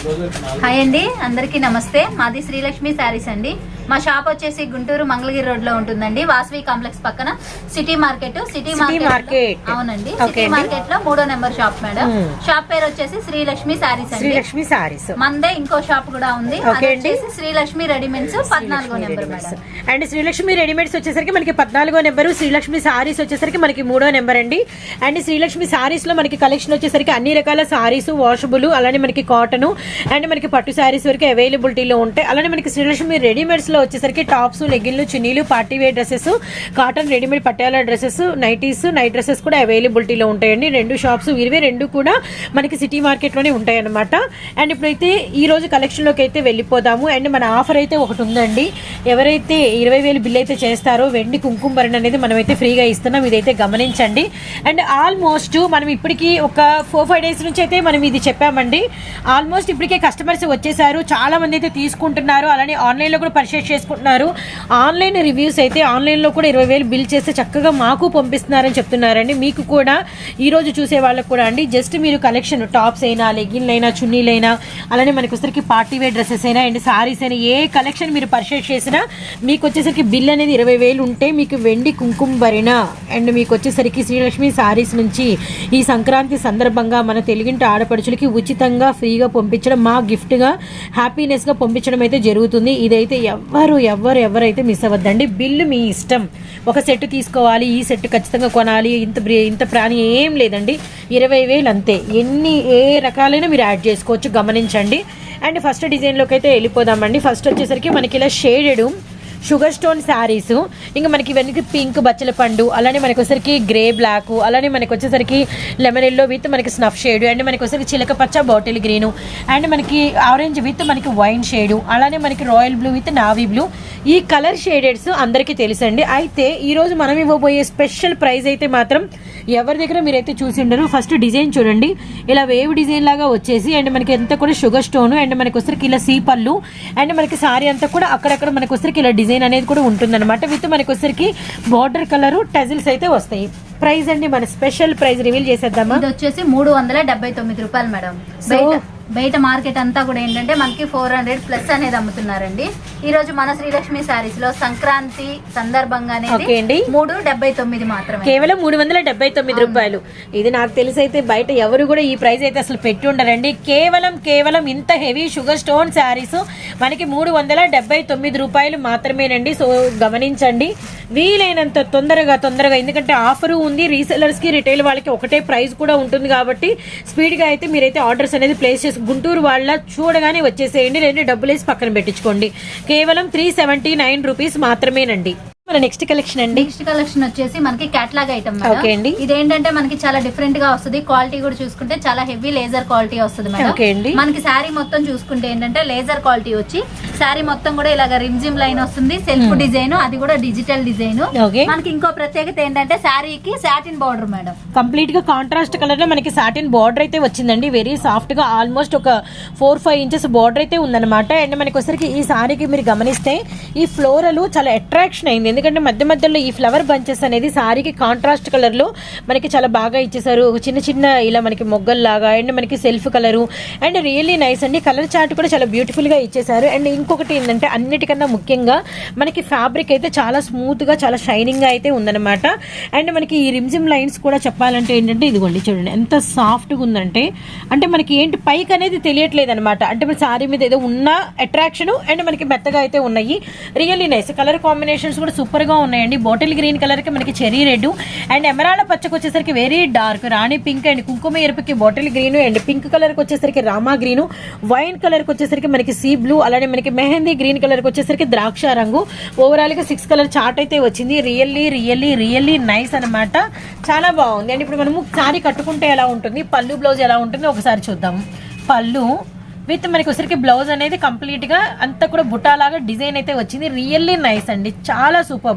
Hi అండి అందరికీ నమస్తే. మాది శ్రీలక్ష్మి శారీస్ అండి. మా షాప్ వచ్చేసి గుంటూరు మంగళగిరి రోడ్లో ఉంటుందండి. వాసవి కాంప్లెక్స్ పక్కన సిటీ మార్కెట్ సిటీ మార్కెట్. అవునండి. సిటీ. మార్కెట్లో మూడో నెంబర్ షాప్ మేడం. షాప్ పేరు వచ్చేసి శ్రీలక్ష్మి శారీస్ అండి. శ్రీలక్ష్మి సారీస్ మందే ఇంకో షాప్ కూడా ఉంది. వచ్చేసి శ్రీలక్ష్మి రెడీమేడ్స్ పద్నాలుగో number madam. And Srilakshmi readymades వచ్చేసరికి మనకి పద్నాలుగో నెంబరు శ్రీలక్ష్మి సారీస్ వచ్చేసరికి మనకి మూడో నెంబర్ అండి. అండ్ శ్రీలక్ష్మి సారీస్లో మనకి కలెక్షన్ వచ్చేసరికి అన్ని రకాల సారీస్ వాషబుల్ అలానే మనకి కాటన్ అండ్ మనకి పట్టు సారీస్ వరకు అవైలబిలిటీలో ఉంటాయి అలానే మనకి శ్రీలక్ష్మి రెడీమేడ్స్లో వచ్చేసరికి టాప్స్ లెగిన్లు చున్నీలు party wear dresses cotton readymade పట్టాల డ్రెస్సెస్ నైటీస్ నైట్ డ్రెస్సెస్ కూడా అవైలబిలిటీలో ఉంటాయండి. రెండు షాప్స్ ఇరవై రెండు కూడా మనకి సిటీ మార్కెట్లోనే ఉంటాయన్నమాట. అండ్ ఇప్పుడైతే ఈ రోజు కలెక్షన్లోకి అయితే వెళ్ళిపోదాము. అండ్ మన ఆఫర్ అయితే ఒకటి ఉందండి. ఎవరైతే ఇరవై వేలు బిల్ అయితే చేస్తారో వెండి కుంకుమరణ అనేది మనమైతే ఫ్రీగా ఇస్తున్నాం. ఇదైతే గమనించండి. అండ్ ఆల్మోస్ట్ మనం ఇప్పటికీ ఒక ఫోర్ ఫైవ్ డేస్ నుంచి అయితే మనం ఇది చెప్పామండి. ఆల్మోస్ట్ ఇప్పటికే కస్టమర్స్ వచ్చేసారు. చాలా మంది అయితే తీసుకుంటున్నారు. అలానే ఆన్లైన్లో కూడా పర్చేస్ చేసుకుంటున్నారు. ఆన్లైన్ రివ్యూస్ అయితే ఆన్లైన్లో కూడా ఇరవై వేలు బిల్ చేస్తే చక్కగా మాకు పంపిస్తున్నారని చెప్తున్నారండి. మీకు కూడా ఈరోజు చూసే వాళ్ళకు కూడా అండి. జస్ట్ మీరు కలెక్షన్ టాప్స్ అయినా లెగిన్లు అయినా చున్నీలైనా అలానే మనకి వచ్చేసరికి పార్టీ వేర్ డ్రెస్సెస్ అయినా అండ్ సారీస్ అయినా ఏ కలెక్షన్ మీరు పర్చేస్ చేసినా మీకు వచ్చేసరికి బిల్ అనేది ఇరవై వేలు ఉంటే మీకు వెండి కుంకుమ భరిన అండ్ మీకు వచ్చేసరికి శ్రీలక్ష్మి సారీస్ నుంచి ఈ సంక్రాంతి సందర్భంగా మన తెలుగింటి ఆడపడుచులకి ఉచితంగా ఫ్రీగా పంపించడం మా గిఫ్ట్గా హ్యాపీనెస్గా పంపించడం అయితే జరుగుతుంది. ఇదైతే ఎవ్వరు ఎవ్వరు ఎవరైతే మిస్ అవ్వద్దండి. బిల్లు మీ ఇష్టం. ఒక సెట్ తీసుకోవాలి ఈ సెట్ ఖచ్చితంగా కొనాలి ఇంత ఇంత ప్రాణి ఏం లేదండి. ఇరవై వేలు అంతే. ఎన్ని ఏ రకాలైన మీరు యాడ్ చేసుకోవచ్చు గమనించండి. అండ్ ఫస్ట్ డిజైన్లోకి అయితే వెళ్ళిపోదామండి. ఫస్ట్ వచ్చేసరికి మనకి ఇలా షేడెడ్ షుగర్ స్టోన్ శారీస్. ఇంకా మనకి ఇవన్నీ పింక్ బచ్చల పండు అలానే మనకి వచ్చేసరికి గ్రే బ్లాక్ అలానే మనకి వచ్చేసరికి లెమన్ ఎల్లో విత్ మనకి స్నఫ్ షేడ్ అండ్ మనకి వచ్చేసరికి చిలక పచ్చ బాటిల్ గ్రీన్ అండ్ మనకి ఆరెంజ్ విత్ మనకి వైన్ షేడ్ అలానే మనకి royal blue with navy blue. ఈ కలర్ షేడెడ్స్ అందరికీ తెలుసండి. అయితే ఈరోజు మనం ఇవ్వబోయే స్పెషల్ ప్రైస్ అయితే మాత్రం ఎవరి దగ్గర మీరైతే చూసి ఉండరు ఫస్ట్ డిజైన్ చూడండి. ఇలా వేవ్ డిజైన్ లాగా వచ్చేసి అండ్ మనకి ఎంత కూడా షుగర్ స్టోన్ అండ్ మనకి వచ్చరికి ఇలా సీపళ్ళు అండ్ మనకి సారీ అంతా కూడా అక్కడక్కడ మనకి వచ్చరికి ఇలా డిజైన్ అనేది కూడా ఉంటుందన్నమాట. విత్ మనకి వచ్చరికి బార్డర్ కలర్ టజిల్స్ అయితే వస్తాయి. ప్రైస్ అండి మన స్పెషల్ ప్రైస్ రివీల్ చేసేద్దామా? ఇది వచ్చేసి మూడు వందల డెబ్బై తొమ్మిది రూపాయలు మేడం. So- బయట మార్కెట్ అంతా కూడా ఏంటంటే మనకి ఫోర్ హండ్రెడ్ ప్లస్ అనేది అమ్ముతున్నారండి. ఈ రోజు మన శ్రీలక్ష్మి శారీస్లో సంక్రాంతి సందర్భంగా. మూడు డెబ్బై తొమ్మిది మాత్రమే. కేవలం మూడు వందల డెబ్బై తొమ్మిది రూపాయలు. ఇది నాకు తెలిసి అయితే బయట ఎవరు కూడా ఈ ప్రైస్ అయితే అసలు పెట్టి ఉండరండి. కేవలం కేవలం ఇంత హెవీ షుగర్ స్టోన్ శారీస్ మనకి మూడు వందల డెబ్బై తొమ్మిది రూపాయలు మాత్రమేనండి. సో గమనించండి. వీలైనంత తొందరగా తొందరగా ఎందుకంటే ఆఫరు ఉంది. రీసెలర్స్కి రిటైల్ వాళ్ళకి ఒకటే ప్రైస్ కూడా ఉంటుంది కాబట్టి స్పీడ్గా అయితే మీరైతే ఆర్డర్స్ అనేది ప్లేస్ చేసి గుంటూరు వాళ్ళ చూడగానే వచ్చేసేయండి. రెండు డబ్బులు వేసి పక్కన పెట్టించుకోండి. కేవలం త్రీ సెవెంటీ నైన్ రూపీస్ మాత్రమేనండి. నెక్స్ట్ కలెక్షన్ అండి. నెక్స్ట్ కలెక్షన్ వచ్చేసి మనకి క్యాట్లాగ్ ఐటమ్ ఓకే అండి. ఇదేంటంటే మనకి చాలా డిఫరెంట్గా వస్తుంది. క్వాలిటీ కూడా చూసుకుంటే చాలా హెవీ లేజర్ క్వాలిటీ వస్తుంది మేడం. ఓకే అండి. మనకి శారీ మొత్తం చూసుకుంటే ఏంటంటే లేజర్ క్వాలిటీ వచ్చి శారీ మొత్తం కూడా ఇలాగ రిమ్జిమ్ లైన్ వస్తుంది. సెల్ఫ్ డిజైన్ అది కూడా డిజిటల్ డిజైన్ ఓకే. మనకి ఇంకో ప్రత్యేకత ఏంటంటే శారీకి సాటిన్ బార్డర్ మేడం. కంప్లీట్గా కాంట్రాస్ట్ కలర్లో మనకి సాటిన్ బార్డర్ అయితే వచ్చిందండి. వెరీ సాఫ్ట్గా ఆల్మోస్ట్ ఒక ఫోర్ ఫైవ్ ఇంచెస్ బార్డర్ అయితే ఉందన్నమాట. అండ్ మనకి వచ్చరికి ఈ సారీకి మీరు గమనిస్తే ఈ ఫ్లోరల్ చాలా అట్రాక్షన్ అయింది. ఎందుకంటే మధ్య మధ్యలో ఈ ఫ్లవర్ బంచెస్ అనేది సారీకి కాంట్రాస్ట్ కలర్లో మనకి చాలా బాగా ఇచ్చేసారు చిన్న చిన్న ఇలా మనకి మొగ్గల్లాగా అండ్ మనకి self colour and really nice అండి. కలర్ చార్ట్ కూడా చాలా బ్యూటిఫుల్గా ఇచ్చేసారు అండ్ ఇంకొకటి ఏంటంటే అన్నిటికన్నా ముఖ్యంగా మనకి ఫ్యాబ్రిక్ అయితే చాలా స్మూత్గా చాలా షైనింగ్గా అయితే ఉందన్నమాట. అండ్ మనకి ఈ రిమ్జిమ్ లైన్స్ కూడా చెప్పాలంటే ఏంటంటే ఇదిగోండి చూడండి. ఎంత సాఫ్ట్గా ఉందంటే అంటే మనకి ఏంటి పైకి అనేది తెలియట్లేదు అనమాట అంటే మన సారీ మీద ఏదో ఉన్న అట్రాక్షన్ అండ్ మనకి మెత్తగా అయితే ఉన్నాయి. రియల్లీ నైస్ కలర్ కాంబినేషన్స్ కూడా సూపర్గా ఉన్నాయండి. బాటిల్ గ్రీన్ కలర్కి మనకి చెరీ రెడ్ అండ్ ఎమరాల పచ్చకు వచ్చేసరికి very dark Rani pink and కుంకుమ ఎరుపుకి బాటిల్ గ్రీన్. అండ్ పింక్ కలర్కి వచ్చేసరికి రామా గ్రీన్. వైన్ కలర్కి వచ్చేసరికి మనకి సీ బ్లూ. అలానే మనకి మెహందీ గ్రీన్ కలర్కి వచ్చేసరికి ద్రాక్ష రంగు. ఓవరాల్గా సిక్స్ కలర్ చార్ట్ అయితే వచ్చింది. రియల్లీ రియల్లీ రియల్లీ నైస్ అన్నమాట. చాలా బాగుంది. అండ్ ఇప్పుడు మనము శారీ కట్టుకుంటే ఎలా ఉంటుంది? పళ్ళు బ్లౌజ్ ఎలా ఉంటుంది? ఒకసారి చూద్దాం. పళ్ళు విత్ మనకి వచ్చరికి బ్లౌజ్ అనేది కంప్లీట్గా అంతా కూడా బుటాలాగా డిజైన్ అయితే వచ్చింది. రియల్లీ నైస్ అండి. చాలా సూపర్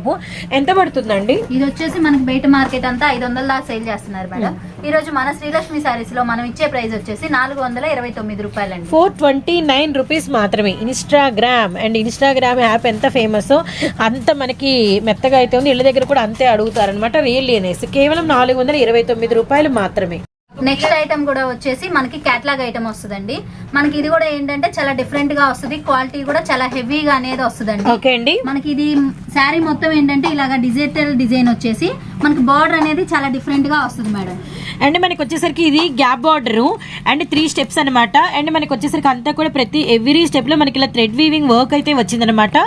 ఎంత పడుతుందండి? ఇది వచ్చేసి మనకి బయట మార్కెట్ అంతా ఐదు వందల దాకా సేల్ చేస్తున్నారు మేడం. ఈ రోజు మన శ్రీలక్ష్మి శారీస్లో మనం ఇచ్చే ప్రైస్ వచ్చేసి నాలుగు వందల ఇరవై తొమ్మిది రూపాయలండి. ఫోర్ ట్వంటీ నైన్ రూపీస్ మాత్రమే. ఇన్స్టాగ్రామ్ అండ్ ఇన్స్టాగ్రామ్ యాప్ ఎంత ఫేమస్ అంత మనకి మెత్తగా అయితే ఉంది. ఇళ్ళ దగ్గర కూడా అంతే అడుగుతారనమాట రియల్లీ అనేసి కేవలం నాలుగు వందల ఇరవై తొమ్మిది రూపాయలు మాత్రమే. నెక్స్ట్ ఐటమ్ కూడా వచ్చేసి మనకి క్యాట్లాగ్ ఐటమ్ వస్తుందండి. మనకి ఇది కూడా ఏంటంటే చాలా డిఫరెంట్గా వస్తుంది. క్వాలిటీ కూడా చాలా హెవీగా అనేది వస్తుందండి. ఓకే అండి. మనకి ఇది శారీ మొత్తం ఏంటంటే ఇలాగా డిజిటల్ డిజైన్ వచ్చేసి మనకి బార్డర్ అనేది చాలా డిఫరెంట్గా వస్తుంది మేడం. అండ్ మనకి వచ్చేసరికి ఇది gap border and three steps అన్నమాట. అండ్ మనకి వచ్చేసరికి అంతా కూడా ప్రతి ఎవ్రీ స్టెప్లో మనకి ఇలా థ్రెడ్ వీవింగ్ వర్క్ అయితే వచ్చిందనమాట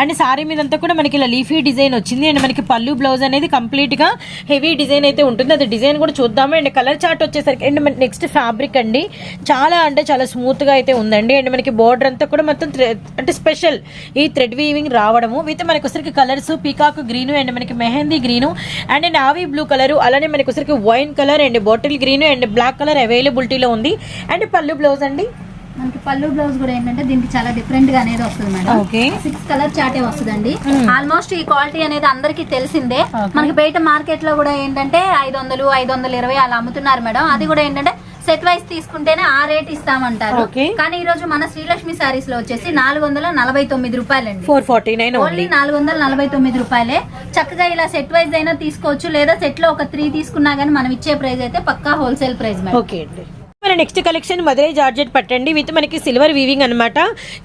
అండ్ సారీ మీద అంతా కూడా మనకి ఇలా లీఫీ డిజైన్ వచ్చింది. అండ్ మనకి పళ్ళు బ్లౌజ్ అనేది కంప్లీట్గా హెవీ డిజైన్ అయితే ఉంటుంది. అది డిజైన్ కూడా చూద్దాము. అండ్ కలర్ చార్ట్ వచ్చేసరికి అండ్ మనకి నెక్స్ట్ ఫ్యాబ్రిక్ అండి. చాలా అంటే చాలా స్మూత్గా అయితే ఉందండి. అండ్ మనకి బార్డర్ అంతా కూడా మొత్తం అంటే స్పెషల్ ఈ థ్రెడ్ వీవింగ్ రావడము. విత్ మనకి వచ్చరికి కలర్స్ పీకాక్ గ్రీన్ అండ్ మనకి mehndi green and navy blue colour అలానే మనకి వచ్చరికి wine colour and bottle green and black colour అవైలబిలిటీలో ఉంది. అండ్ పళ్ళు బ్లౌజ్ అండి. మనకి పళ్ళు బ్లౌజ్ కూడా ఏంటంటే దీనికి చాలా డిఫరెంట్గా అనేది వస్తుంది మేడం. సిక్స్ కలర్ చాటే వస్తుందండి. Hmm. ఆల్మోస్ట్ ఈ క్వాలిటీ అనేది అందరికి తెలిసిందే. మనకి బయట మార్కెట్లో కూడా ఏంటంటే ఐదు వందలు ఐదు వందల ఇరవై అలా అమ్ముతున్నారు మేడం. అది కూడా ఏంటంటే సెట్ వైస్ తీసుకుంటేనే ఆ రేట్ ఇస్తామంటారు. కానీ ఈ రోజు మన శ్రీలక్ష్మి సారీస్లో వచ్చేసి నాలుగు వందల నలభై తొమ్మిది రూపాయలండి. ఫోర్ ఫార్టీ నైన్ ఓన్లీ నాలుగు వందల నలభై తొమ్మిది రూపాయలే. చక్కగా ఇలా సెట్ వైజ్ అయినా తీసుకోవచ్చు. లేదా సెట్లో ఒక త్రీ తీసుకున్నా గానీ మనం ఇచ్చే ప్రైస్ అయితే పక్కా హోల్సేల్ ప్రైస్ మేడం. ఓకే అండి. మన నెక్స్ట్ కలెక్షన్ మధురై జార్జెట్ పట్టండి. విత్ మనకి సిల్వర్ వీవింగ్ అన్నమాట.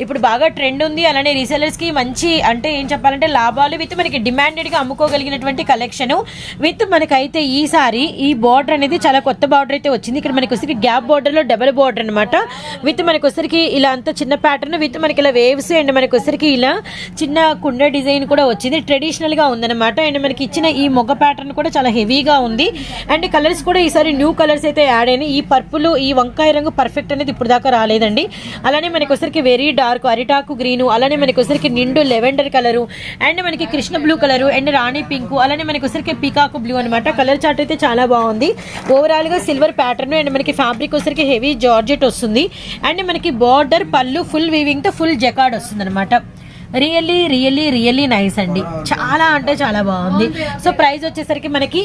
ఇప్పుడు బాగా ట్రెండ్ ఉంది. అలానే రీసెలర్స్కి మంచి అంటే ఏం చెప్పాలంటే లాభాలు విత్ మనకి డిమాండెడ్గా అమ్ముకోగలిగినటువంటి కలెక్షన్ విత్ మనకైతే ఈసారి ఈ బార్డర్ అనేది చాలా కొత్త బార్డర్ అయితే వచ్చింది. ఇక్కడ మనకి వచ్చరికి గ్యాప్ బార్డర్లో డబల్ బార్డర్ అనమాట విత్ మనకి వచ్చరికి ఇలా అంత చిన్న ప్యాటర్న్ విత్ మనకి ఇలా వేవ్స్ అండ్ మనకి వచ్చరికి ఇలా చిన్న కుండ డిజైన్ కూడా వచ్చింది. ట్రెడిషనల్గా ఉందన్నమాట. అండ్ మనకి ఇచ్చిన ఈ మొగ్గ ప్యాటర్న్ కూడా చాలా హెవీగా ఉంది. అండ్ కలర్స్ కూడా ఈసారి న్యూ కలర్స్ అయితే యాడ్ అయినాయి. ఈ పర్పుల్ ఈ వంకాయ రంగు పర్ఫెక్ట్ అనేది ఇప్పుడు దాకా రాలేదండి. అలానే మనకి వచ్చరికి వెరీ డార్క్ అరిటాకు గ్రీన్ అలానే మనకి వచ్చరికి నిండు లెవెండర్ కలరు అండ్ మనకి Krishna blue colour and Rani pink అలానే మనకి వచ్చరికి పీకాకు బ్లూ అనమాట కలర్ చార్ట్ అయితే చాలా బాగుంది. ఓవరాల్గా సిల్వర్ ప్యాటర్న్ అండ్ మనకి ఫ్యాబ్రిక్ వచ్చరికి హెవీ జార్జెట్ వస్తుంది. అండ్ మనకి బార్డర్ పళ్ళు ఫుల్ వీవింగ్తో ఫుల్ జకాడ్ వస్తుంది అనమాట రియల్లీ రియల్లీ రియల్లీ నైస్ అండి చాలా అంటే చాలా బాగుంది. సో ప్రైస్ వచ్చేసరికి మనకి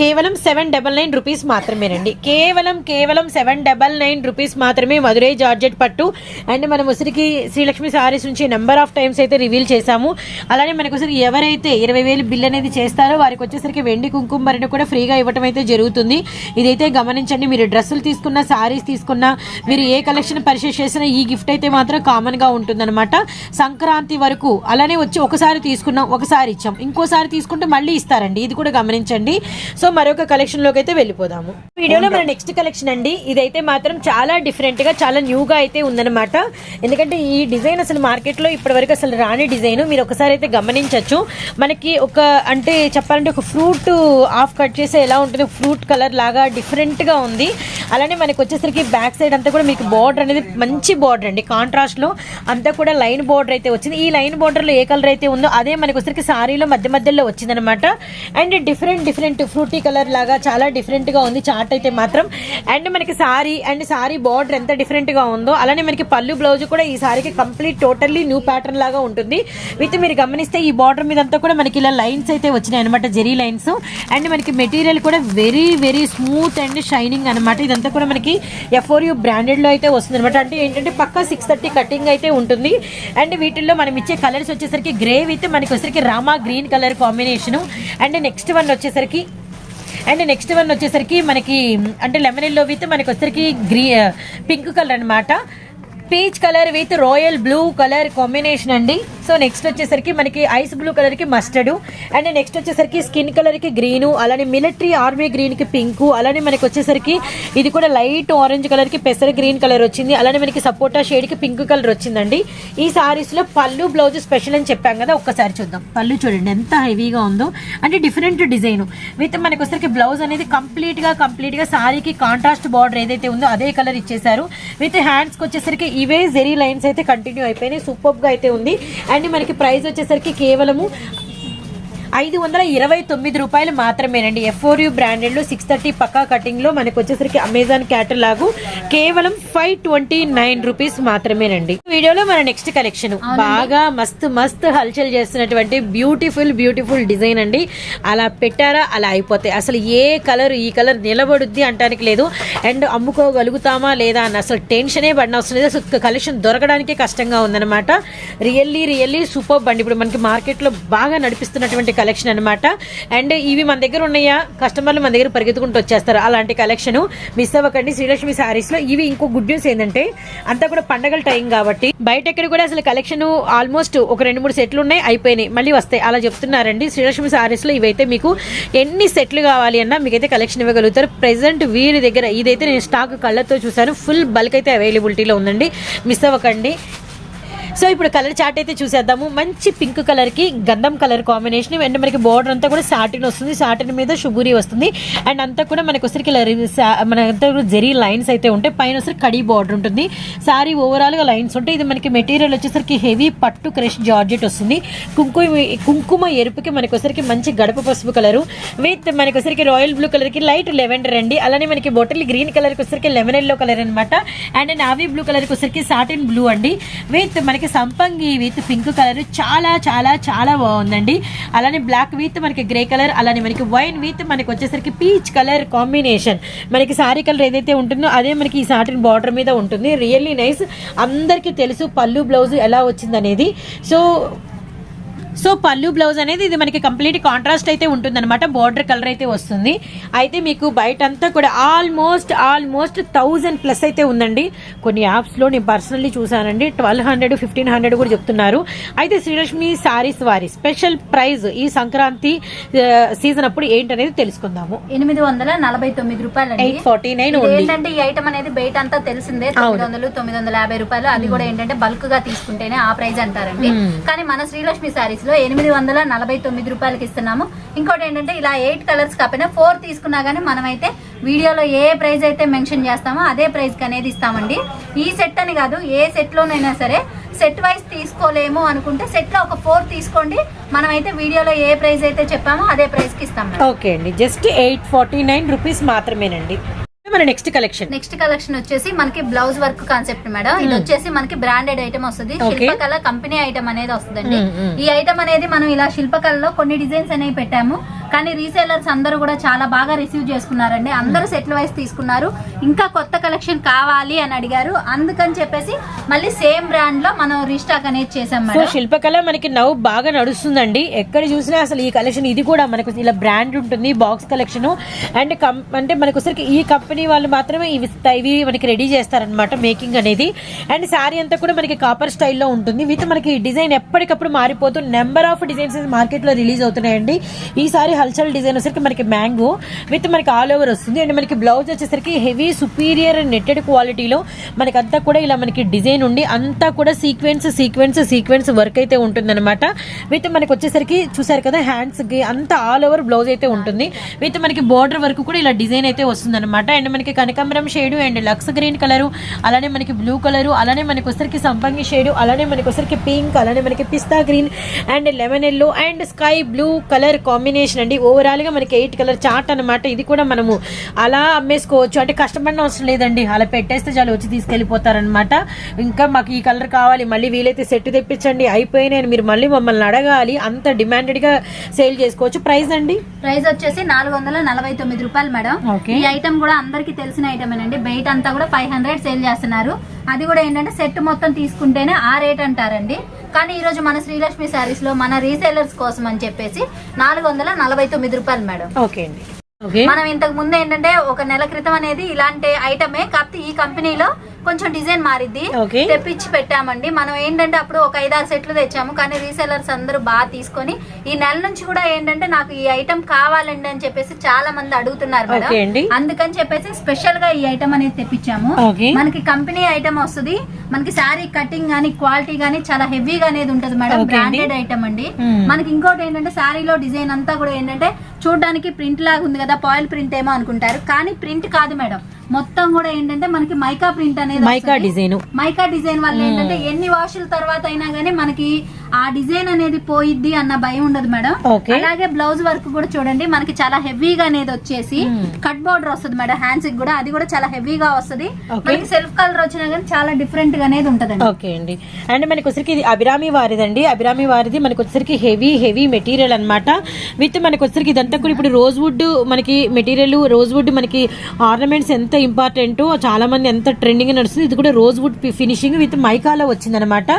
కేవలం సెవెన్ డబల్ నైన్ రూపీస్ మాత్రమేనండి. కేవలం కేవలం సెవెన్ డబల్ నైన్ రూపీస్ మాత్రమే మధురై జార్జెట్ పట్టు. అండ్ మనం ఉసిరికి శ్రీలక్ష్మి సారీస్ నుంచి నెంబర్ ఆఫ్ టైమ్స్ అయితే రివీల్ చేశాము. అలానే మనకు ఉసిరికి ఎవరైతే ఇరవై వేలు బిల్ అనేది చేస్తారో వారికి వచ్చేసరికి వెండి కుంకుమ భరణ కూడా ఫ్రీగా ఇవ్వటం అయితే జరుగుతుంది. ఇదైతే గమనించండి మీరు డ్రెస్సులు తీసుకున్న శారీస్ తీసుకున్నా మీరు ఏ కలెక్షన్ పర్చేస్ చేసినా ఈ గిఫ్ట్ అయితే మాత్రం కామన్గా ఉంటుందన్నమాట. సంక్రాంతి వరకు అలానే వచ్చి ఒకసారి తీసుకున్నాం ఒకసారి ఇచ్చాం. ఇంకోసారి తీసుకుంటే మళ్ళీ ఇస్తారండి. ఇది కూడా గమనించండి. సో మరొక కలెక్షన్లోకి అయితే వెళ్ళిపోదాము. వీడియోలో మన నెక్స్ట్ కలెక్షన్ అండి. ఇదైతే మాత్రం చాలా డిఫరెంట్గా చాలా న్యూ గా అయితే ఉందన్నమాట. ఎందుకంటే ఈ డిజైన్ అసలు మార్కెట్లో ఇప్పటి వరకు అసలు రాని డిజైన్ మీరు ఒకసారి అయితే గమనించవచ్చు మనకి ఒక అంటే చెప్పాలంటే ఒక ఫ్రూట్ ఆఫ్ కట్ చేస్తే ఎలా ఉంటుంది? ఫ్రూట్ కలర్ లాగా డిఫరెంట్గా ఉంది. అలానే మనకి వచ్చేసరికి బ్యాక్ సైడ్ అంతా కూడా మీకు బార్డర్ అనేది మంచి బార్డర్ అండి. కాంట్రాస్ట్లో అంతా కూడా లైన్ బార్డర్ అయితే వచ్చింది. ఈ లైన్ బార్డర్లో ఏ కలర్ అయితే ఉందో అదే మనకి వచ్చరికి సారీలో మధ్య మధ్యలో వచ్చిందనమాట and different different fruity colour లాగా చాలా డిఫరెంట్గా ఉంది చార్ట్ అయితే మాత్రం. అండ్ మనకి సారీ అండ్ సారీ బార్డర్ ఎంత డిఫరెంట్గా ఉందో అలానే మనకి పళ్ళు బ్లౌజ్ కూడా ఈ సారీకి కంప్లీట్ టోటల్లీ న్యూ ప్యాటర్న్ లాగా ఉంటుంది. విత్ మీరు గమనిస్తే ఈ బార్డర్ మీద అంతా కూడా మనకి ఇలా లైన్స్ అయితే వచ్చినాయి అనమాట జెరీ లైన్స్ అండ్ మనకి మెటీరియల్ కూడా very very smooth and shining అనమాట ఇదంతా కూడా మనకి ఎఫ్ఓరియూ బ్రాండెడ్లో అయితే వస్తుంది అనమాట అంటే ఏంటంటే పక్క సిక్స్ థర్టీ కటింగ్ అయితే ఉంటుంది. అండ్ వీటిల్లో మనం ఇచ్చే కలర్స్ వచ్చేసరికి గ్రే విత్ మనకి వచ్చేసరికి Rama green colour combination and next one వచ్చేసరికి అండ్ నెక్స్ట్ వన్ వచ్చేసరికి మనకి అంటే లెమన్ ఎల్లో విత్ మనకి వచ్చేసరికి గ్రీ పింక్ కలర్ అన్నమాట. Peach colour with royal blue colour combination అండి. సో నెక్స్ట్ వచ్చేసరికి మనకి ఐస్ బ్లూ కలర్కి మస్టర్డ్ అండ్ నెక్స్ట్ వచ్చేసరికి స్కిన్ కలర్కి గ్రీన్ అలానే మిలిటరీ ఆర్మీ గ్రీన్కి పింక్ అలానే మనకి వచ్చేసరికి ఇది కూడా లైట్ ఆరెంజ్ కలర్కి పెసర గ్రీన్ కలర్ వచ్చింది అలానే మనకి సపోటా షేడ్కి పింక్ కలర్ వచ్చిందండి. ఈ సారీస్లో పళ్ళు బ్లౌజ్ స్పెషల్ అని చెప్పాం కదా ఒక్కసారి చూద్దాం. పళ్ళు చూడండి ఎంత హెవీగా ఉందో అంటే డిఫరెంట్ డిజైన్. విత్ మనకి వచ్చేసరికి బ్లౌజ్ అనేది కంప్లీట్గా కంప్లీట్గా సారీకి కాంట్రాస్ట్ బార్డర్ ఏదైతే ఉందో అదే కలర్ ఇచ్చేసారు విత్ హ్యాండ్స్కి వచ్చేసరికి ఇవే జెరీ లైన్స్ అయితే కంటిన్యూ అయిపోయినాయి సూపర్గా అయితే ఉంది. అండ్ మనకి ప్రైస్ వచ్చేసరికి కేవలము ఐదు వందల ఇరవై తొమ్మిది రూపాయలు మాత్రమేనండి. ఎఫ్ఓర్ యూ బ్రాండెడ్లో సిక్స్ థర్టీ పక్కా కటింగ్లో మనకి వచ్చేసరికి అమెజాన్ క్యాటలాగు కేవలం ఫైవ్ ట్వంటీ నైన్ రూపీస్ మాత్రమేనండి వీడియోలో మన నెక్స్ట్ కలెక్షన్ బాగా మస్తు మస్తు హల్చల్ చేస్తున్నటువంటి బ్యూటిఫుల్ బ్యూటిఫుల్ డిజైన్ అండి. అలా పెట్టారా అలా అయిపోతాయి. అసలు ఏ కలర్ ఈ కలర్ నిలబడుద్ది అంటానికి లేదు. అండ్ అమ్ముకోగలుగుతామా లేదా అని అసలు టెన్షనే పడిన అవసరం లేదు. అసలు కలెక్షన్ దొరకడానికే కష్టంగా ఉందన్నమాట. రియల్లీ రియల్లీ సూపర్ బండి ఇప్పుడు మనకి మార్కెట్లో బాగా నడిపిస్తున్నటువంటి కలెక్షన్ అనమాట అండ్ ఇవి మన దగ్గర ఉన్నాయా? కస్టమర్లు మన దగ్గర పరిగెత్తుకుంటూ వచ్చేస్తారు. అలాంటి కలెక్షన్ మిస్ అవ్వకండి. శ్రీలక్ష్మి శారీస్లో ఇవి ఇంకో గుడ్ న్యూస్ ఏంటంటే అంతా కూడా పండగల టైం కాబట్టి బయట ఎక్కడ కూడా అసలు కలెక్షన్ ఆల్మోస్ట్ ఒక రెండు మూడు సెట్లు ఉన్నాయి అయిపోయినాయి. మళ్ళీ వస్తాయి. అలా చెప్తున్నారండి. శ్రీలక్ష్మి శారీస్లో ఇవైతే మీకు ఎన్ని సెట్లు కావాలి అన్నా మీకైతే కలెక్షన్ ఇవ్వగలుగుతారు. ప్రెసెంట్ వీరి దగ్గర ఇదైతే నేను స్టాక్ కళ్ళతో చూసాను ఫుల్ బల్క్ అయితే అవైలబిలిటీలో ఉందండి. మిస్ అవ్వకండి. సో ఇప్పుడు కలర్ చార్ట్ అయితే చూసేద్దాము. మంచి పింక్ కలర్కి గంధం కలర్ కాంబినేషన్. అండ్ మనకి బోర్డర్ అంతా కూడా సాటిన్ వస్తుంది. సాటిన్ మీద షుగూరి వస్తుంది. అండ్ అంతా కూడా మనకు వచ్చరికి మన అంతా కూడా జెరీ లైన్స్ అయితే ఉంటాయి. పైన వచ్చరికి కడీ బార్డర్ ఉంటుంది. సారీ ఓవరాల్గా లైన్స్ ఉంటాయి. ఇది మనకి మెటీరియల్ వచ్చేసరికి హెవీ పట్టు క్రష్ జార్జెట్ వస్తుంది. కుంకుమ కుంకుమ ఎరుపుకి మనకు వచ్చరికి మంచి గడప పసుపు కలర్ విత్ మనకు వచ్చరికి రాయల్ బ్లూ కలర్కి లైట్ లెవెండర్ అండి. అలానే మనకి బొటల్ గ్రీన్ కలర్కి వచ్చరికి లెమన్ ఎల్లో కలర్ అనమాట అండ్ నావీ బ్లూ కలర్కి వచ్చరికి సాటిన్ బ్లూ అండి. విత్ మనకి సంపంగి విత్ పింక్ కలర్ చాలా చాలా చాలా బాగుందండి. అలానే బ్లాక్ విత్ మనకి గ్రే కలర్ అలానే మనకి వైన్ విత్ మనకి వచ్చేసరికి పీచ్ కలర్ కాంబినేషన్. మనకి సారీ కలర్ ఏదైతే ఉంటుందో అదే మనకి ఈ సాటిన్ బార్డర్ మీద ఉంటుంది. రియల్లీ నైస్ అందరికీ తెలుసు పళ్ళు బ్లౌజ్ ఎలా వచ్చింది అనేది సో సో పళ్ళు బ్లౌజ్ అనేది ఇది మనకి కంప్లీట్ కాంట్రాస్ట్ అయితే ఉంటుందన్నమాట. బార్డర్ కలర్ అయితే వస్తుంది. అయితే మీకు బయట అంతా కూడా ఆల్మోస్ట్ ఆల్మోస్ట్ థౌజండ్ ప్లస్ అయితే ఉందండి. కొన్ని యాప్స్లో నేను పర్సనల్లీ చూసానండి ట్వెల్వ్ హండ్రెడ్ ఫిఫ్టీన్ హండ్రెడ్ కూడా చెప్తున్నారు. అయితే శ్రీలక్ష్మి సారీస్ వారి స్పెషల్ ప్రైజ్ ఈ సంక్రాంతి సీజన్ అప్పుడు ఏంటనేది తెలుసుకుందాము. ఎనిమిది వందల నలభై తొమ్మిది రూపాయలు ఎయిట్ ఫార్టీ నైన్ ఏంటంటే ఈ ఐటమ్ అనేది బయట అంతా తెలిసిందే. తొమ్మిది వందలు తొమ్మిది వందల యాభై రూపాయలు. అది కూడా ఏంటంటే బల్క్గా తీసుకుంటేనే ఆ ప్రైస్ అంటారండి. కానీ మన శ్రీలక్ష్మి సారీస్ లో ఎనిమిది వందల నలభై తొమ్మిది రూపాయలకి ఇస్తున్నాము. ఇంకోటి ఏంటంటే ఇలా ఎయిట్ కలర్స్ కాకపోయినా ఫోర్ తీసుకున్నా గానీ మనమైతే వీడియోలో ఏ ప్రైస్ అయితే మెన్షన్ చేస్తామో అదే ప్రైస్కి అనేది ఇస్తామండి. ఈ సెట్ అని కాదు ఏ సెట్ లోనైనా సరే సెట్ వైస్ తీసుకోలేము అనుకుంటే సెట్లో ఒక ఫోర్ తీసుకోండి. మనమైతే వీడియోలో ఏ ప్రైస్ అయితే చెప్పామో అదే ప్రైస్కి ఇస్తాం ఓకే అండి. Just eight forty nine rupees మాత్రమేనండి. మన నెక్స్ట్ కలెక్షన్ నెక్స్ట్ కలెక్షన్ వచ్చేసి మనకి బ్లౌజ్ వర్క్ కాన్సెప్ట్ మేడం. ఇది వచ్చేసి మనకి బ్రాండెడ్ ఐటమ్ వస్తుంది. Hmm. శిల్పకళ కంపెనీ ఐటమ్ అనేది వస్తుందండి. Hmm, hmm. ఈ ఐటమ్ అనేది మనం ఇలా శిల్పకళలో కొన్ని డిజైన్స్ అనేవి పెట్టాము. కానీ రీసేలర్స్ అందరూ కూడా చాలా బాగా రిసీవ్ చేసుకున్నారండి. అందరూ సెటిల్ వైస్ తీసుకున్నారు. ఇంకా కొత్త కలెక్షన్ కావాలి అని అడిగారు. అందుకని చెప్పేసి మళ్ళీ సేమ్ బ్రాండ్లో మనం రీస్టాక్ అనేది చేసాం సో శిల్పకళ మనకి నవ్వు బాగా నడుస్తుందండి. ఎక్కడ చూసినా అసలు ఈ కలెక్షన్ ఇది కూడా మనకు ఇలా బ్రాండ్ ఉంటుంది బాక్స్ కలెక్షన్ అండ్ అంటే మనకు ఈ కంపెనీ వాళ్ళు మాత్రమే ఇవి ఇవి మనకి రెడీ చేస్తారనమాట మేకింగ్ అనేది. అండ్ శారీ అంతా కూడా మనకి కాపర్ స్టైల్లో ఉంటుంది. విత్ మనకి డిజైన్ ఎప్పటికప్పుడు మారిపోతూ నెంబర్ ఆఫ్ డిజైన్స్ మార్కెట్లో రిలీజ్ అవుతున్నాయండి. ఈ సారీ హల్చల్ డిజైన్ వచ్చేసరికి మనకి మ్యాంగో విత్ మనకి ఆల్ ఓవర్ వస్తుంది. అండ్ మనకి బ్లౌజ్ వచ్చేసరికి హెవీ సుపీరియర్ నెట్టెడ్ క్వాలిటీలో మనకి అంతా కూడా ఇలా మనకి డిజైన్ ఉండి అంతా కూడా సీక్వెన్స్ సీక్వెన్స్ సీక్వెన్స్ వర్క్ అయితే ఉంటుందన్నమాట. విత్ మనకి వచ్చేసరికి చూసారు కదా హ్యాండ్స్కి అంతా ఆల్ ఓవర్ బ్లౌజ్ అయితే ఉంటుంది. విత్ మనకి బార్డర్ వరకు కూడా ఇలా డిజైన్ అయితే వస్తుందన్నమాట. అండ్ మనకి కనకాంబరం షేడ్ అండ్ లక్స్ గ్రీన్ కలర్ అలానే మనకి బ్లూ కలర్ అలానే మనకి వచ్చరికి సంపంగి షేడ్ అలానే మనకి వచ్చరికి పింక్ అలానే మనకి పిస్తా green and lemon yellow and sky blue colour combination అండి ఓవరాల్గా మనకి ఎయిట్ కలర్ చార్ట్ అన్నమాట. ఇది కూడా మనము అలా అమ్మేసుకోవచ్చు. అంటే కష్టపడిన అవసరం లేదండి. అలా పెట్టేస్తే చాలు వచ్చి తీసుకెళ్ళిపోతారనమాట ఇంకా మాకు ఈ కలర్ కావాలి. మళ్ళీ వీలైతే సెట్ తెప్పించండి. అయిపోయినాయి అని మీరు మళ్ళీ మమ్మల్ని అడగాలి. అంత డిమాండెడ్గా సేల్ చేసుకోవచ్చు. ప్రైస్ అండి? ప్రైస్ వచ్చేసి నాలుగు వందల నలభై తొమ్మిది రూపాయలు మేడం. ఈ ఐటమ్ కూడా అందరికి తెలిసిన ఐటమ్ అండి బయట అంతా కూడా ఫైవ్ హండ్రెడ్ సేల్ చేస్తున్నారు. అది కూడా ఏంటంటే సెట్ మొత్తం తీసుకుంటేనే ఆ రేట్ అంటారండి. కానీ ఈ రోజు మన శ్రీలక్ష్మి సారీస్లో మన రీసేలర్స్ కోసం అని చెప్పేసి నాలుగు వందల నలభై తొమ్మిది రూపాయలు మేడం. ఓకే అండి. మనం ఇంతకు ముందు ఏంటంటే ఒక నెల క్రితం అనేది ఇలాంటి ఐటమే కాకపోతే ఈ కంపెనీలో కొంచెం డిజైన్ మారిద్ది. తెప్పించి పెట్టామండి. మనం ఏంటంటే అప్పుడు ఒక ఐదారు సెట్లు తెచ్చాము. కానీ రీసెలర్స్ అందరూ బాగా తీసుకొని ఈ నెల నుంచి కూడా ఏంటంటే నాకు ఈ ఐటమ్ కావాలండి అని చెప్పేసి చాలా మంది అడుగుతున్నారు. మేడం. అందుకని చెప్పేసి స్పెషల్గా ఈ ఐటమ్ అనేది తెప్పించాము. మనకి కంపెనీ ఐటమ్ వస్తుంది. మనకి శారీ కటింగ్ గానీ క్వాలిటీ గానీ చాలా హెవీగా అనేది ఉంటది మేడం. బ్రాండెడ్ ఐటమ్ అండి. Hmm. మనకి ఇంకోటి ఏంటంటే శారీలో డిజైన్ అంతా కూడా ఏంటంటే చూడడానికి ప్రింట్ లాగా ఉంది కదా పాయిల్ ప్రింట్ ఏమో అనుకుంటారు. కానీ ప్రింట్ కాదు మేడం. మొత్తం కూడా ఏంటంటే మనకి మైకా ప్రింట్ అనేది మైకా. డిజైన్. మైకా డిజైన్ వల్ల ఏంటంటే ఎన్ని వాషుల తర్వాత అయినా గానీ మనకి ఆ డిజైన్ అనేది పోయిద్ది అన్న భయం ఉండదు మేడం. అలాగే బ్లౌజ్ వర్క్ కూడా చూడండి మనకి చాలా హెవీగా అనేది వచ్చేసి. కట్ బోర్డర్ వస్తుంది మేడం హ్యాండ్స్కి కూడా. అది కూడా చాలా హెవీగా వస్తుంది. మనకి సెల్ఫ్ కలర్ వచ్చినా కానీ చాలా డిఫరెంట్గా అనేది ఉంటదండి. ఓకే అండి. అండ్ మనకి వచ్చరికి ఇది అభిరామి వారిదండి. అభిరామి వారిది మనకి వచ్చరికి హెవీ హెవీ మెటీరియల్ అన్నమాట. విత్ మనకి వచ్చరికి ఇదంతా కూడా ఇప్పుడు రోజ్ వుడ్ మనకి మెటీరియల్ రోజ్ వుడ్ మనకి ఆర్నమెంట్స్ ఎంత ఇంపార్టెంట్ చాలా మంది ఎంత ట్రెండింగ్ నడుస్తుంది. ఇది కూడా రోజ్ వుడ్ ఫినిషింగ్ విత్ మైకాలో వచ్చిందనమాట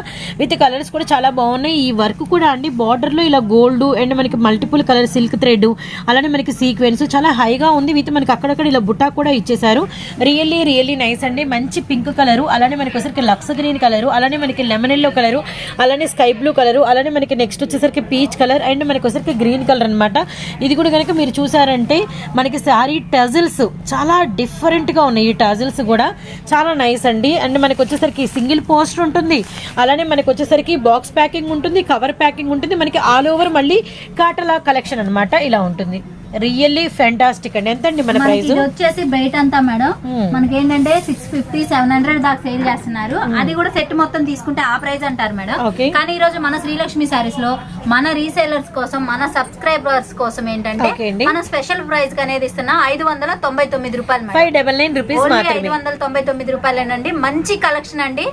విత్ కలర్స్ కూడా చాలా బాగున్నాయి. ఉన్నాయి ఈ వర్క్ కూడా అండి బార్డర్లో ఇలా గోల్డ్ అండ్ మనకి మల్టిపుల్ కలర్ సిల్క్ థ్రెడ్ అలానే మనకి సీక్వెన్స్ చాలా హైగా ఉంది. విత్ మనకి అక్కడక్కడ ఇలా బుట్టా కూడా ఇచ్చేసారు రియల్లీ రియల్లీ నైస్ అండి. మంచి పింక్ కలర్ అలానే మనకి వచ్చేసరికి లక్స్ గ్రీన్ కలర్ అలానే మనకి లెమన్ ఎల్లో కలర్ అలానే స్కై బ్లూ కలర్ అలానే మనకి నెక్స్ట్ వచ్చేసరికి పీచ్ కలర్ అండ్ మనకి వచ్చేసరికి గ్రీన్ కలర్ అన్నమాట. ఇది కూడా కనుక మీరు చూసారంటే మనకి శారీ టజిల్స్ చాలా డిఫరెంట్గా ఉన్నాయి. ఈ టజిల్స్ కూడా చాలా నైస్ అండి. అండ్ మనకి వచ్చేసరికి సింగిల్ పోస్టర్ ఉంటుంది. అలానే మనకి వచ్చేసరికి బాక్స్ ప్యాకింగ్ ఉంటుంది కవర్ ప్యాకింగ్ ఉంటుంది. మనకి ఆల్ ఓవర్ మళ్ళీ కాటలా కలెక్షన్ అన్నమాట. ఇలా ఉంటుంది. రియల్లీ ఫెంటాస్టిక్ అండి. ఎంత అండి మన ప్రైస్ వచ్చేసి బయట అంతా మేడం. Hmm. మనకి ఏంటంటే సిక్స్ ఫిఫ్టీ సెవెన్ హండ్రెడ్ దాకా సేల్ చేస్తున్నారు. అది కూడా సెట్ మొత్తం తీసుకుంటే ఆ ప్రైస్ అంటారు మేడం. కానీ ఈ రోజు మన శ్రీలక్ష్మి సారీస్లో మన రీసేలర్స్ కోసం మన సబ్స్క్రైబర్స్ కోసం ఏంటంటే. మన స్పెషల్ ప్రైస్ అనేది ఇస్తున్నా ఐదు వందల తొంభై తొమ్మిది రూపాయలు ఫైవ్ డబల్ నైన్ రూపీస్ ఐదు వందల తొంభై తొమ్మిది రూపాయలేనండి. మంచి కలెక్షన్ అండి.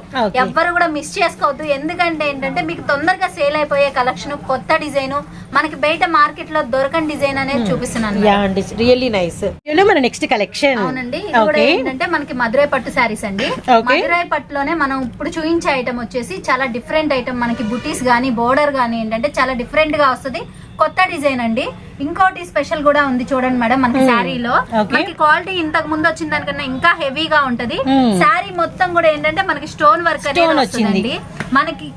ఎవ్వరు కూడా మిస్ చేసుకోవద్దు. ఎందుకంటే ఏంటంటే మీకు తొందరగా సేల్ అయిపోయే కలెక్షన్ కొత్త డిజైన్ మనకి బయట మార్కెట్లో దొరకని డిజైన్ అనేది చూపిస్తున్నాను యా అండి రియల్లీ నైస్ మన నెక్స్ట్ కలెక్షన్ అవునండి ఇది కూడా ఏంటంటే మనకి మధురై పట్టు శారీస్ అండి. మధురై పట్టులోనే మనం ఇప్పుడు చూపించే ఐటమ్ వచ్చేసి చాలా డిఫరెంట్ ఐటమ్ మనకి బుటీస్ గానీ బోర్డర్ గానీ ఏంటంటే చాలా డిఫరెంట్గా వస్తుంది. కొత్త డిజైన్ అండి. ఇంకోటి స్పెషల్ కూడా ఉంది చూడండి మేడం మనకి శారీలో. Okay. మనకి క్వాలిటీ ఇంతకు ముందు వచ్చిన దానికన్నా ఇంకా హెవీగా ఉంటది. Hmm. శారీ మొత్తం కూడా ఏంటంటే మనకి స్టోన్ వర్క్ అనేది. వస్తుందండి. మనకి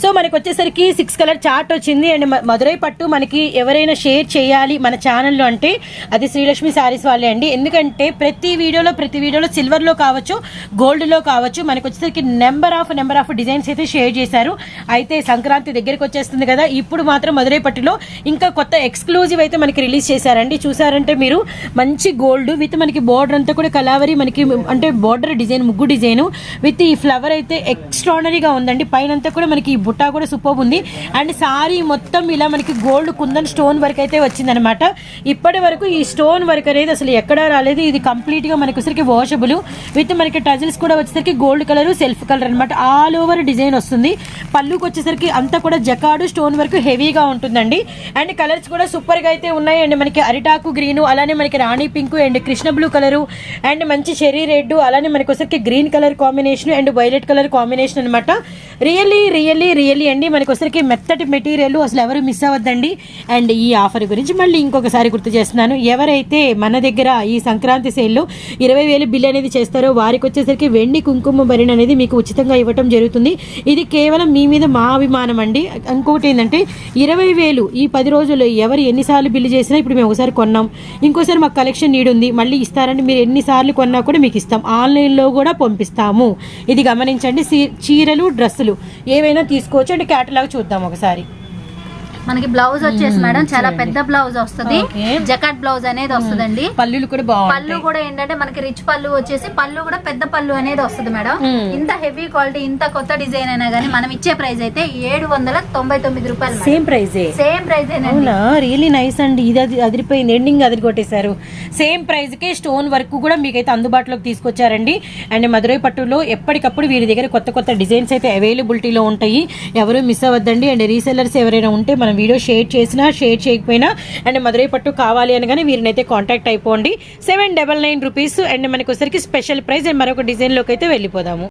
సో మనకు వచ్చేసరికి సిక్స్ కలర్ చార్ట్ వచ్చింది అండ్ మధురై మదురై పట్టు మనకి ఎవరైనా షేర్ చేయాలి మన ఛానల్లో అంటే అది శ్రీలక్ష్మి శారీస్ వాళ్ళే అండి. ఎందుకంటే ప్రతి వీడియోలో ప్రతి వీడియోలో సిల్వర్లో కావచ్చు గోల్డ్లో కావచ్చు మనకు వచ్చేసరికి number of number of designs అయితే షేర్ చేశారు. అయితే సంక్రాంతి దగ్గరికి వచ్చేస్తుంది కదా ఇప్పుడు మాత్రం మదురై పట్టులో ఇంకా కొత్త ఎక్స్క్లూజివ్ అయితే మనకి రిలీజ్ చేశారండి. చూసారంటే మీరు మంచి గోల్డ్ విత్ మనకి బోర్డర్ అంతా కూడా కలావరి మనకి అంటే బోర్డర్ డిజైన్ ముగ్గు డిజైన్ విత్ ఈ ఫ్లవర్ అయితే ఎక్స్ట్రానరీగా ఉందండి. పైన అంతా కూడా మనకి బుట్టా కూడా సూపర్ ఉంది. అండ్ సారీ మొత్తం ఇలా మనకి గోల్డ్ కుందన్ స్టోన్ వర్క్ అయితే వచ్చిందనమాట ఇప్పటి వరకు ఈ స్టోన్ వర్క్ అనేది అసలు ఎక్కడా రాలేదు. ఇది కంప్లీట్గా మనకి వచ్చరికి వాషబుల్ విత్ మనకి టజిల్స్ కూడా వచ్చేసరికి గోల్డ్ కలర్ సెల్ఫ్ కలర్ అనమాట ఆల్ ఓవర్ డిజైన్ వస్తుంది. పళ్ళుకి వచ్చేసరికి అంతా కూడా జకాడు స్టోన్ వర్క్ హెవీగా ఉంటుందండి. అండ్ కలర్స్ కూడా సూపర్గా అయితే ఉన్నాయి. అండ్ మనకి అరిటాకు గ్రీన్ అలానే మనకి Rani pink and Krishna blue colour. And మంచి చెరీ రెడ్ అలానే మనకి వచ్చరికి green colour combination and violet colour combination అనమాట రియల్లీ రియల్లీ రియల్లీ అండి మనకి వచ్చరికి మెత్తటి మెటీరియల్ అసలు ఎవరు మిస్ అవ్వద్దండి. అండ్ ఈ ఆఫర్ గురించి మళ్ళీ ఇంకొకసారి గుర్తు చేస్తున్నాను. ఎవరైతే మన దగ్గర ఈ సంక్రాంతి సేల్లో ఇరవై వేలు బిల్ అనేది చేస్తారో వారికి వచ్చేసరికి వెండి కుంకుమ భరిణ అనేది మీకు ఉచితంగా ఇవ్వటం జరుగుతుంది. ఇది కేవలం మీ మీద మా అభిమానం అండి. ఇంకొకటి ఏంటంటే ఇరవై వేలు ఈ పది రోజుల్లో ఎవరు ఎన్నిసార్లు బిల్లు చేసినా ఇప్పుడు మేము ఒకసారి కొన్నాం. ఇంకోసారి మాకు కలెక్షన్ నీడు ఉంది. మళ్ళీ ఇస్తారండి. మీరు ఎన్నిసార్లు కొన్నా కూడా మీకు ఇస్తాం. ఆన్లైన్లో కూడా పంపిస్తాము. ఇది గమనించండి. చీరలు డ్రెస్సులు ఏవైనా తీసుకు తీసుకోవచ్చు అంటే క్యాటలాగ్ చూద్దాం ఒకసారి. మనకి బ్లౌజ్ వచ్చేసి మేడం చాలా పెద్ద బ్లౌజ్ వస్తుంది. జకాట్ బ్లౌజ్ అనేది వస్తుందండి. పల్లులు కూడా పళ్ళు కూడా ఏంటంటే మనకి రిచ్ పళ్ళు వచ్చేసి పళ్ళు కూడా పెద్ద పళ్ళు అనేది వస్తుంది మేడం. ఇంత హెవీ క్వాలిటీ ఇంత కొత్త డిజైన్ అయినా గానీ మనం ఇచ్చే ప్రైస్ అయితే ఏడు వందల తొంభై తొమ్మిది రూపాయలు సేమ్ ప్రైజే సేమ్ ప్రైస్ అవునా? రియలీ నైస్ అండి. ఇది అది అదిరిపోయింది. ఎండింగ్ అదిరి కొట్టేశారు సేమ్ ప్రైస్ కే స్టోన్ వర్క్ కూడా మీకైతే అందుబాటులోకి తీసుకొచ్చారండి. అండ్ మధురై పట్టులో ఎప్పటికప్పుడు వీరి దగ్గర కొత్త కొత్త డిజైన్స్ అయితే అవైలబిలిటీలో ఉంటాయి. ఎవరు మిస్ అవ్వద్దండి. అండ్ రీసెల్లర్స్ ఎవరైనా ఉంటే మనం వీడియో షేర్ చేసినా షేర్ చేయకపోయినా అండ్ మధురై పట్టు కావాలి అనగానే కానీ వీరినైతే కాంటాక్ట్ అయిపోండి. Seven double nine rupees and మనకు స్పెషల్ ప్రైస్ అండ్ మరొక డిజైన్లోకి అయితే వెళ్ళిపోదాము.